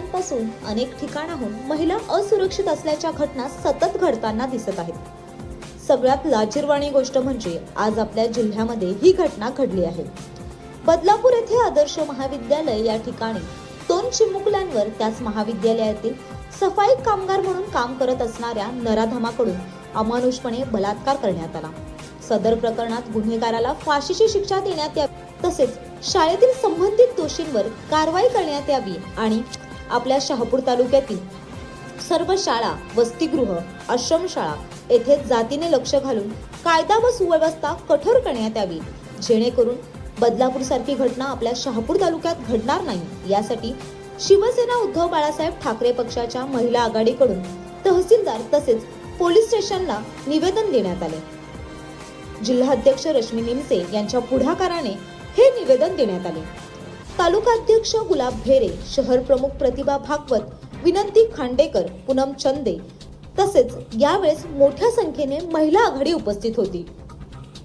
दिवसांपासून अनेक ठिकाणाहून महिला असुरक्षित असल्याच्या घटना सतत घडताना दिसत आहेत. सगळ्यात लाजीरवाणी गोष्ट म्हणजे आज आपल्या जिल्ह्यामध्ये ही घटना घडली आहे. बदलापूर येथे आदर्श महाविद्यालय या ठिकाणी दोन चिमुकल्यांवर त्याच महाविद्यालयातील सफाई कामगार म्हणून काम करत असणाऱ्या नराधमाकडून अमानुषपणे बलात्कार करण्यात आला. सदर प्रकरणात गुन्हेगाराला फाशीची शिक्षा देण्यात यावी तसेच शाळेतील संबंधित दोषींवर कारवाई करण्यात यावी आणि आपल्या शहापूर तालुक्यातील सर्व शाळा वसतिगृह आश्रमशाळा येथे जातीने लक्ष घालून कायदा व सुव्यवस्था कठोर करण्यात यावी. जेणेकरून बदलापूर सारखी घटना आपल्या शहापूर तालुक्यात घडणार नाही. यासाठी शिवसेना उद्धव बाळासाहेब ठाकरे पक्षाच्या महिला आघाडीकडून तहसीलदार तसेच पोलीस स्टेशनला निवेदन देण्यात आले. जिल्हाध्यक्ष रश्मी निमसे यांच्या पुढाकाराने हे निवेदन देण्यात आले. तालुकाध्यक्ष गुलाब भेरे शहर प्रमुख प्रतिभा भागवत विनंती खांडेकर पूनम चंदे तसेच यावेळेस मोठ्या संख्येने महिला आघाडी उपस्थित होती.